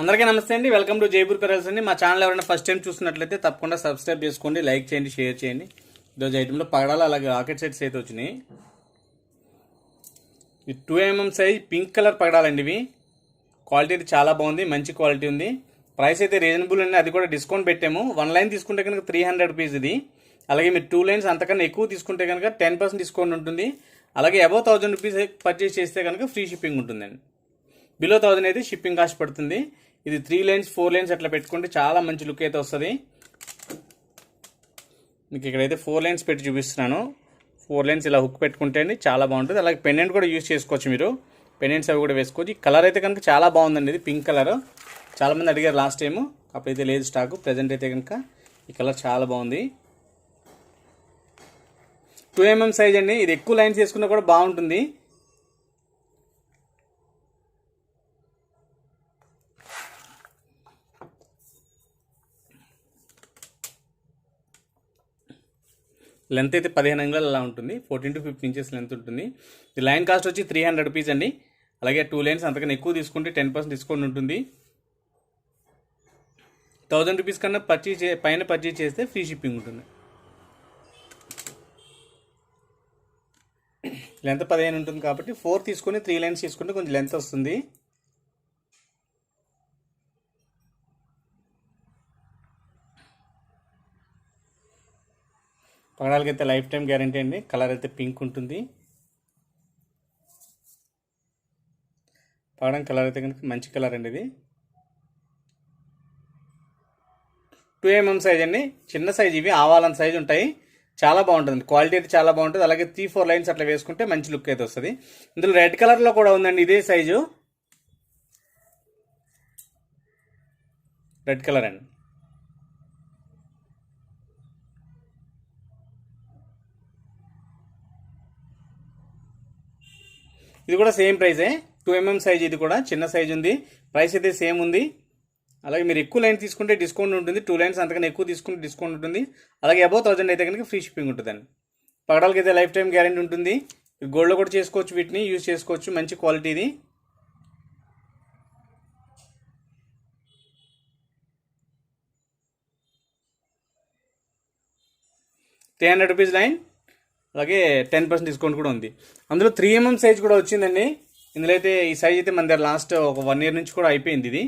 అందరికీ నమస్తే అండి. వెల్కమ్ టు జైపూర్ పెరల్స్ అండి. మా ఛానల్ ఎవరైనా ఫస్ట్ టైం చూసినట్లయితే తప్పకుండా సబ్స్క్రైబ్ చేసుకోండి లైక్ చేయండి షేర్ చేయండి. ఈరోజు ఐటెంలో పగడాలు అలాగే రాకెట్ సెట్స్ అయితే వచ్చినాయి. ఇది two MM size pink colour పగడాలండి ఇవి. క్వాలిటీ అయితే చాలా బాగుంది మంచి క్వాలిటీ ఉంది. ప్రైస్ అయితే రీజనబుల్ అండి. అది కూడా డిస్కౌంట్ పెట్టాము. వన్ లైన్ తీసుకుంటే కనుక త్రీ హండ్రెడ్ రూపీస్ ఇది. అలాగే మీరు టూ లైన్స్ అంతకన్నా ఎక్కువ తీసుకుంటే కనుక టెన్ పర్సెంట్ డిస్కౌంట్ ఉంటుంది. అలాగే అబౌవ్ థౌజండ్ రూపీస్ పర్చేస్ చేస్తే కనుక ఫ్రీ షిప్పింగ్ ఉంటుందండి. బిలో థౌజండ్ అయితే షిప్పింగ్ కాస్ట్ పడుతుంది. ఇది త్రీ లైన్స్ ఫోర్ లైన్స్ అట్లా పెట్టుకుంటే చాలా మంచి లుక్ అయితే వస్తుంది. మీకు ఇక్కడైతే ఫోర్ లైన్స్ పెట్టి చూపిస్తున్నాను. ఫోర్ లైన్స్ ఇలా హుక్ పెట్టుకుంటే అండి చాలా బాగుంటుంది. అలాగే పెండెంట్ కూడా యూజ్ చేసుకోవచ్చు మీరు. పెండెంట్స్ అవి కూడా వేసుకోవచ్చు. ఈ కలర్ అయితే కనుక చాలా బాగుందండి ఇది పింక్ కలర్ చాలామంది అడిగారు లాస్ట్ టైము అప్పుడైతే లేదు స్టాకు ప్రజెంట్ అయితే కనుక ఈ కలర్ చాలా బాగుంది. టూ ఎంఎం సైజ్ అండి. ఇది ఎక్కువ లైన్స్ వేసుకున్నా కూడా బాగుంటుంది. లెంత్ అయితే పదిహేను అంగుళాలు అలా ఉంటుంది. Fourteen to fifteen inches length ఉంటుంది. ఈ లైన్ కాస్ట్ వచ్చి త్రీ హండ్రెడ్ రూపీస్ అండి. అలాగే టూ లైన్స్ అంతకన్నా ఎక్కువ తీసుకుంటే టెన్ పర్సెంట్ డిస్కౌంట్ ఉంటుంది. థౌజండ్ రూపీస్ కన్నా పర్చేజ్ పైన పర్చేజ్ చేస్తే ఫ్రీ షిప్పింగ్ ఉంటుంది. లెంత్ పదిహేను ఉంటుంది కాబట్టి ఫోర్ తీసుకుని త్రీ లైన్స్ తీసుకుంటే కొంచెం లెంత్ వస్తుంది. పగడాలకి అయితే లైఫ్ టైం గ్యారంటీ అండి. కలర్ అయితే పింక్ ఉంటుంది. పగడం కలర్ అయితే కనుక మంచి కలర్ అండి ఇది. టూ ఎంఎం సైజ్ అండి. చిన్న సైజ్ ఇవి ఆవాలం సైజ్ ఉంటాయి. చాలా బాగుంటుంది. క్వాలిటీ అయితే చాలా బాగుంటుంది. అలాగే త్రీ ఫోర్ లైన్స్ అట్లా వేసుకుంటే మంచి లుక్ అయితే వస్తుంది. ఇందులో రెడ్ కలర్లో కూడా ఉందండి ఇదే సైజు రెడ్ కలర్ అండి. ఇది కూడా సేమ్ ప్రైజే టూ ఎంఎం సైజ్ ఇది కూడా చిన్న సైజ్ ఉంది. ప్రైస్ అయితే సేమ్ ఉంది. అలాగే మీరు ఎక్కువ లైన్ తీసుకుంటే డిస్కౌంట్ ఉంటుంది. టూ లైన్స్ అంతకన్నా ఎక్కువ తీసుకుంటే డిస్కౌంట్ ఉంటుంది. అలాగే అబౌవ్ థౌసండ్ అయితే కనుక ఫ్రీ షిప్పింగ్ ఉంటుందండి. పగడాలకి అయితే లైఫ్ టైం గ్యారెంటీ ఉంటుంది గోల్డ్లో కూడా చేసుకోవచ్చు వీటిని యూజ్ చేసుకోవచ్చు. మంచి క్వాలిటీ ఇది. త్రీ హండ్రెడ్ రూపీస్ లైన్ అలాగే టెన్ పర్సెంట్ డిస్కౌంట్ కూడా ఉంది. అందులో త్రీ ఎంఎం సైజ్ కూడా వచ్చిందండి. ఇందులో అయితే ఈ సైజ్ అయితే మన దగ్గర లాస్ట్ ఒక వన్ ఇయర్ నుంచి కూడా అయిపోయింది ఇది.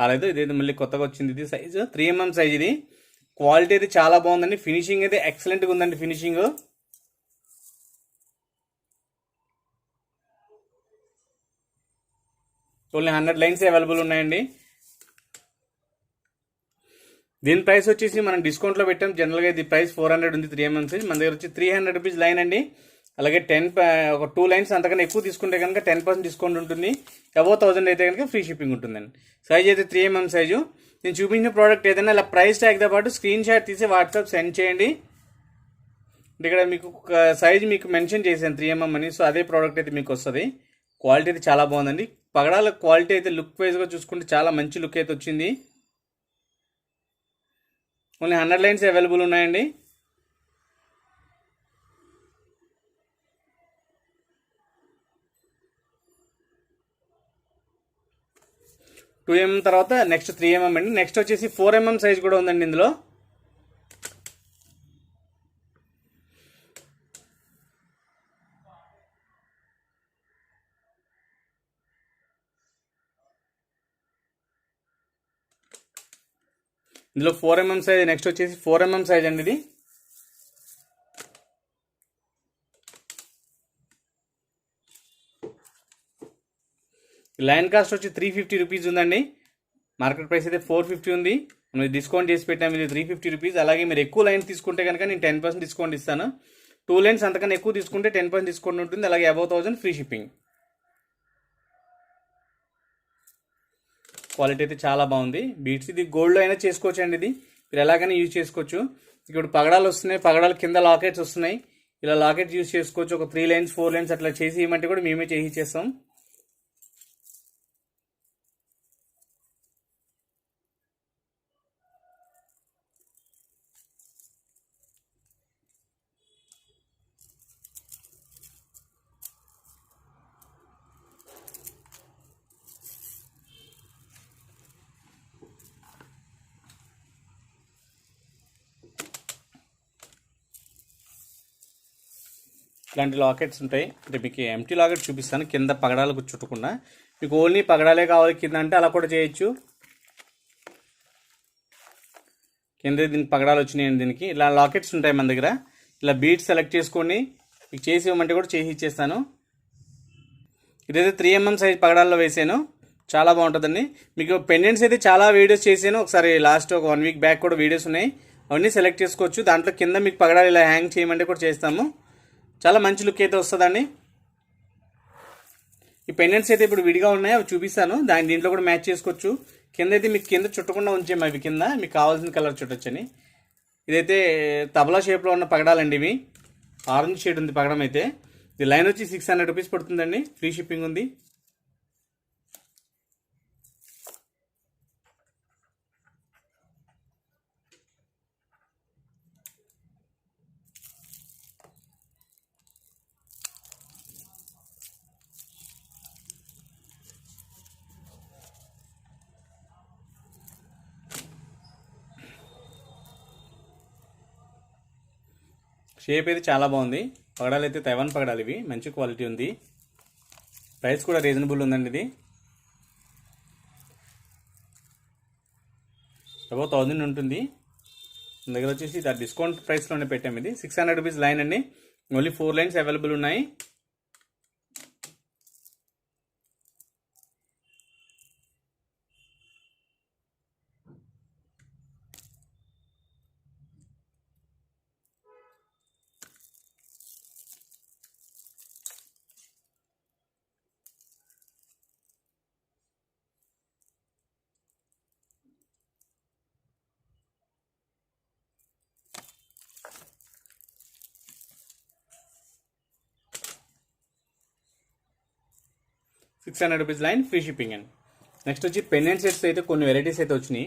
రాలేదు ఇదైతే మళ్ళీ కొత్తగా వచ్చింది ఇది సైజ్ త్రీ ఎంఎం సైజ్ ఇది. క్వాలిటీ అయితే చాలా బాగుందండి. ఫినిషింగ్ అయితే ఎక్సలెంట్గా ఉందండి finishing only hundred lines available ఉన్నాయండి. దీని ప్రైస్ వచ్చేసి మనం డిస్కౌంట్లో పెట్టాం. జనరల్గా ఇది ప్రైస్ ఫోర్ హండ్రెడ్ ఉంది త్రీ ఎంఎం సైజ్ మన దగ్గర వచ్చి త్రీ హండ్రెడ్ రూపీస్ లైన్ అండి. అలాగే టెన్ ఒక టూ లైన్స్ అంతకన్నా ఎక్కువ తీసుకుంటే కనుక టెన్ పర్సెంట్ డిస్కౌంట్ ఉంటుంది. అబో థౌసండ్ అయితే కనుక ఫ్రీ షిప్పింగ్ ఉంటుందండి. సైజ్ అయితే త్రీ ఎంఎం సైజు నేను చూపించిన ప్రోడక్ట్ ఏదైనా ఇలా ప్రైస్ ట్యాగ్తో పాటు స్క్రీన్ షాట్ తీసి వాట్సాప్ సెండ్ చేయండి. ఇక్కడ మీకు సైజ్ మీకు మెన్షన్ చేశాను త్రీ ఎంఎం అని. సో అదే ప్రోడక్ట్ అయితే మీకు వస్తుంది. క్వాలిటీ అయితే చాలా బాగుందండి. పగడాల క్వాలిటీ అయితే లుక్ వైజ్గా చూసుకుంటే చాలా మంచి లుక్ అయితే వచ్చింది. ఓన్లీ హండ్రెడ్ లైన్స్ అవైలబుల్ ఉన్నాయండి. టూ ఎంఎం తర్వాత నెక్స్ట్ త్రీ ఎంఎం అండి. నెక్స్ట్ వచ్చేసి ఫోర్ ఎంఎం సైజ్ కూడా ఉందండి ఇందులో. ఇందులో ఫోర్ ఎంఎం సైజ్ నెక్స్ట్ వచ్చేసి ఫోర్ ఎంఎం సైజ్ అండి ఇది. లైన్ కాస్ట్ వచ్చి త్రీ ఫిఫ్టీ రూపీస్ ఉందండి. మార్కెట్ ప్రైస్ అయితే ఫోర్ ఫిఫ్టీ ఉంది. మనం డిస్కౌంట్ చేసి పెట్టాము ఇది త్రీ ఫిఫ్టీ రూపీస్ అలాగే మీరు ఎక్కువ లైన్ తీసుకుంటే కనుక నేను టెన్ పర్సెంట్ డిస్కౌంట్ ఇస్తాను. టూ లైన్స్ అంతకన్నా ఎక్కువ తీసుకుంటే టెన్ పర్సెంట్ డిస్కౌంట్ ఉంటుంది. అలాగే above thousand free shipping quality అయితే చాలా బాగుంది. బీట్స్ ఇది గోల్డ్లో అయినా చేసుకోవచ్చు అండి ఇది. మీరు ఎలాగైనా యూజ్ చేసుకోవచ్చు. ఇప్పుడు పగడాలు వస్తున్నాయి. పగడాల కింద లాకెట్స్ వస్తున్నాయి. ఇలా లాకెట్స్ యూజ్ చేసుకోవచ్చు. ఒక త్రీ లైన్స్ ఫోర్ లైన్స్ అట్లా చేసి ఇవ్వమంటే కూడా మేమే చేసి ఇచ్చేస్తాం. ఇలాంటి లాకెట్స్ ఉంటాయి. అంటే మీకు ఎంటీ లాకెట్ చూపిస్తాను. కింద పగడాలకు చుట్టకుండా మీకు ఓన్లీ పగడాలే కావాలి. కింద అంటే అలా కూడా చేయొచ్చు. కింద దీనికి పగడాలు వచ్చినాయండి దీనికి. ఇలా లాకెట్స్ ఉంటాయి మన దగ్గర. ఇలా బీట్ సెలెక్ట్ చేసుకొని మీకు చేసి ఇవ్వమంటే కూడా చేసి ఇచ్చేస్తాను. ఇదైతే త్రీ ఎంఎం సైజ్ పగడాల్లో వేసాను. చాలా బాగుంటుందండి. మీకు పెండెంట్స్ అయితే చాలా వీడియోస్ చేశాను. ఒకసారి లాస్ట్ ఒక వన్ వీక్ బ్యాక్ కూడా వీడియోస్ ఉన్నాయి. అవన్నీ సెలెక్ట్ చేసుకోవచ్చు. దాంట్లో కింద మీకు పగడాలు ఇలా హ్యాంగ్ చేయమంటే కూడా చేస్తాము. చాలా మంచి లుక్ అయితే వస్తుందండి. ఈ పెండెంట్స్ అయితే ఇప్పుడు విడిగా ఉన్నాయి అవి చూపిస్తాను. దాని దీంట్లో కూడా మ్యాచ్ చేసుకోవచ్చు. కింద అయితే మీకు కింద చుట్టకుండా ఉంచేము అవి కింద. మీకు కావాల్సిన కలర్ చుట్టొచ్చని ఇదైతే తబలా షేప్లో ఉన్న పగడాలండి ఇవి. ఆరెంజ్ షేడ్ ఉంది పగడం అయితే. ఇది లైన్ వచ్చి సిక్స్ హండ్రెడ్ రూపీస్ పడుతుందండి. ఫ్రీ షిప్పింగ్ ఉంది. షేప్ అయితే చాలా బాగుంది. పగడాలు అయితే తైవాన్ పగడాలు ఇవి. మంచి క్వాలిటీ ఉంది. ప్రైస్ కూడా రీజనబుల్ ఉందండి ఇది. అబౌ థౌజండ్ ఉంటుంది. మన దగ్గర వచ్చేసి డిస్కౌంట్ ప్రైస్లోనే పెట్టాము ఇది. సిక్స్ హండ్రెడ్ రూపీస్ లైన్ అండి. ఓన్లీ ఫోర్ లైన్స్ అవైలబుల్ ఉన్నాయి. Six hundred rupees line free shipping అండి నెక్స్ట్ వచ్చి పెండెంట్ సెట్స్ అయితే కొన్ని వెరైటీస్ అయితే వచ్చినాయి.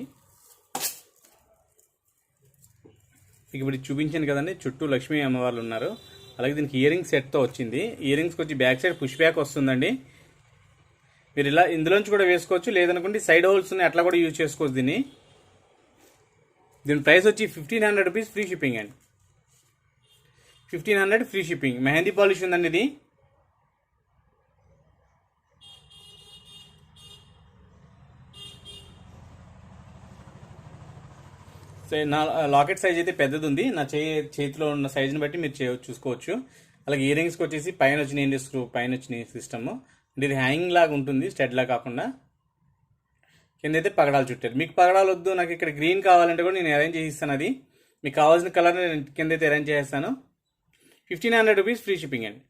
మీకు ఇప్పుడు చూపించాను కదండి చుట్టూ లక్ష్మీ అమ్మవార్లు ఉన్నారు. అలాగే దీనికి ఇయరింగ్ సెట్తో వచ్చింది. ఇయరింగ్స్కి వచ్చి బ్యాక్ సైడ్ పుష్ బ్యాక్ వస్తుందండి. మీరు ఇలా ఇందులోంచి కూడా వేసుకోవచ్చు లేదనుకుంటే సైడ్ హోల్స్ ఉన్నాయి అట్లా కూడా యూజ్ చేసుకోవచ్చు దీన్ని. దీని ప్రైస్ వచ్చి fifteen hundred rupees free shipping అండి fifteen hundred free shipping mehndi polish ఉందండి ఇది. సే- నా లాకెట్ సైజ్ అయితే పెద్దది ఉంది నా చే చేతిలో ఉన్న సైజుని బట్టి మీరు చే చూసుకోవచ్చు. అలాగే ఇయర్ రింగ్స్కి వచ్చేసి పైన వచ్చిన స్క్రూ పైన వచ్చిన సిస్టమ్ అంటే ఇది హ్యాంగింగ్ లాగా ఉంటుంది స్టెడ్లా కాకుండా. కింద అయితే పగడాలు చుట్టారు. మీకు పగడాలు వద్దు నాకు ఇక్కడ గ్రీన్ కావాలంటే కూడా నేను అరేంజ్ చేసిస్తాను అది. మీకు కావాల్సిన కలర్ నేను కింద అయితే అరేంజ్ చేస్తాను. Fifteen hundred rupees free shipping అండి.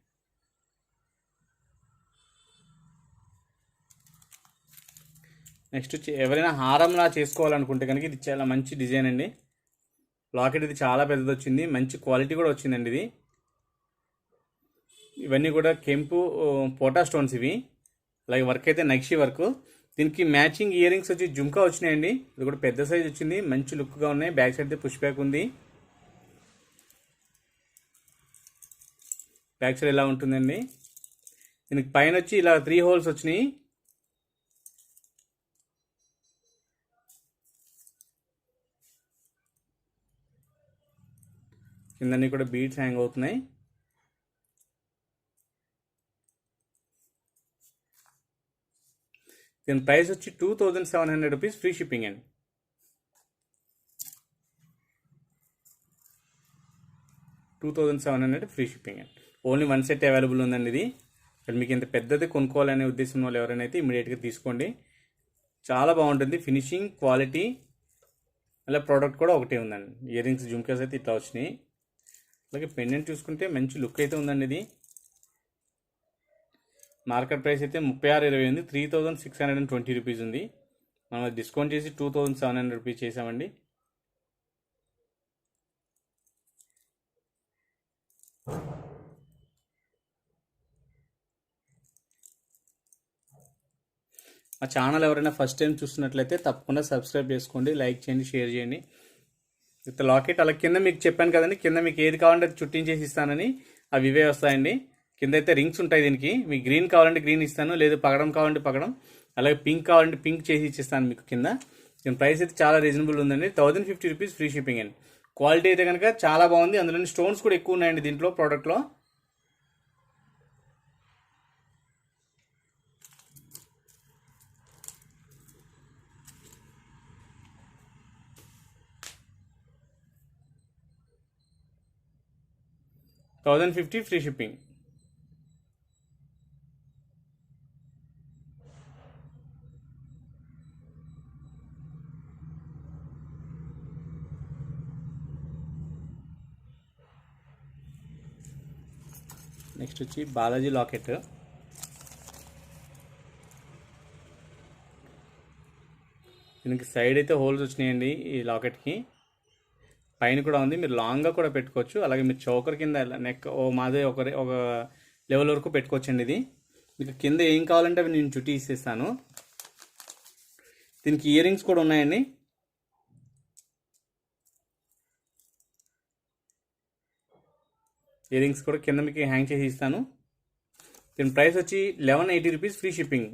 నెక్స్ట్ వచ్చి ఎవరైనా హారంలా చేసుకోవాలనుకుంటే కనుక ఇది చాలా మంచి డిజైన్ అండి. లాకెట్ ఇది చాలా పెద్దది వచ్చింది మంచి క్వాలిటీ కూడా వచ్చిందండి ఇది. ఇవన్నీ కూడా కెంపు పోటా స్టోన్స్ ఇవి. అలాగే వర్క్ అయితే నక్షి వర్క్. దీనికి మ్యాచింగ్ ఇయర్ రింగ్స్ వచ్చి జుంకా వచ్చినాయండి. ఇది కూడా పెద్ద సైజ్ వచ్చింది. మంచి లుక్గా ఉన్నాయి. బ్యాక్ సైడ్ అయితే పుష్ బ్యాక్ ఉంది. బ్యాక్ సైడ్ ఎలా ఉంటుందండి? దీనికి పైన వచ్చి ఇలా త్రీ హోల్స్ వచ్చినాయి. కిందన్నీ కూడా బీట్స్ హ్యాంగ్ అవుతున్నాయి. దీని ప్రైస్ వచ్చి two thousand seven hundred rupees free shipping అండి. Two thousand seven hundred free shipping అండి. ఓన్లీ వన్ సెట్ అవైలబుల్ ఉందండి ఇది. మీకు ఇంత పెద్దది కొనుక్కోవాలనే ఉద్దేశం వాళ్ళు ఎవరైనా అయితే ఇమీడియట్గా తీసుకోండి. చాలా బాగుంటుంది. ఫినిషింగ్ క్వాలిటీ అలా ప్రోడక్ట్ కూడా ఒకటే ఉందండి. ఇయర్ రింగ్స్ జుమ్కాస్ అయితే ఇట్లా వచ్చినాయి. అలాగే పెండెంట్ చూసుకుంటే మంచి లుక్ అయితే ఉందండి ఇది మార్కెట్ ప్రైస్ అయితే ముప్పై ఆరు ఇరవై ఉంది. Three thousand six hundred and twenty rupees ఉంది. మనం డిస్కౌంట్ చేసి two thousand seven hundred rupees చేసామండి. మా ఛానల్ ఎవరైనా ఫస్ట్ టైం చూస్తున్నట్లయితే తప్పకుండా సబ్స్క్రైబ్ చేసుకోండి లైక్ చేయండి షేర్ చేయండి. With locket. అలా కింద మీకు చెప్పాను కదండి కింద మీకు ఏది కావాలంటే అది చుట్టించేసి ఇస్తానని. అవి ఇవే వస్తాయండి. కింద అయితే రింగ్స్ ఉంటాయి దీనికి. మీకు గ్రీన్ కావాలంటే గ్రీన్ ఇస్తాను లేదు పగడం కావాలంటే పగడం. అలాగే పింక్ కావాలంటే పింక్ చేసి ఇచ్చిస్తాను మీకు కింద. దీని ప్రైస్ అయితే చాలా రీజనబుల్ ఉందండి. Thousand fifty rupees free shipping అండి. క్వాలిటీ అయితే కనుక చాలా బాగుంది. అందులోని స్టోన్స్ కూడా ఎక్కువ ఉన్నాయండి దీంట్లో ప్రోడక్ట్లో. Thousand fifty free shipping. Next వచ్చి బాలాజీ లాకెట్. దీనికి సైడ్ అయితే హోల్స్ వచ్చినాయండి ఈ లాకెట్కి. పైన కూడా ఉంది. మీరు లాంగ్గా కూడా పెట్టుకోవచ్చు. అలాగే మీరు చౌకర్ కింద నెక్ ఓ మాదే ఒక ఒక లెవెల్ వరకు పెట్టుకోవచ్చండి ఇది. మీకు కింద ఏం కావాలంటే అవి నేను చుట్టి ఇస్తాను దీనికి ఇయర్ రింగ్స్ కూడా ఉన్నాయండి. ఇయర్ రింగ్స్ కూడా కింద మీకు హ్యాంగ్ చేసి ఇస్తాను. దీని ప్రైస్ వచ్చి eleven eighty rupees free shipping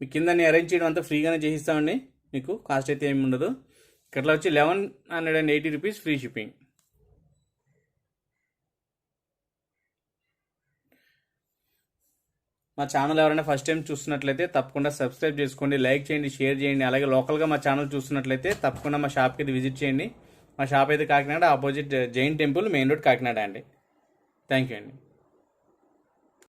మీకు కింద అరేంజ్ చేయడం అంతా ఫ్రీగానే చేసిస్తామండి మీకు కాస్ట్ అయితే ఏమి ఉండదు. ఇట్లా వచ్చి eleven hundred and eighty rupees free shipping మా ఛానల్ ఎవరైనా ఫస్ట్ టైం చూస్తున్నట్లయితే తప్పకుండా సబ్స్క్రైబ్ చేసుకోండి లైక్ చేయండి షేర్ చేయండి అలాగే లోకల్గా మా ఛానల్ చూస్తున్నట్లయితే తప్పకుండా మా షాప్కి అయితే విజిట్ చేయండి. మా షాప్ అయితే Kakinada opposite Jain temple main road Kakinada అండి. థ్యాంక్ యూ అండి.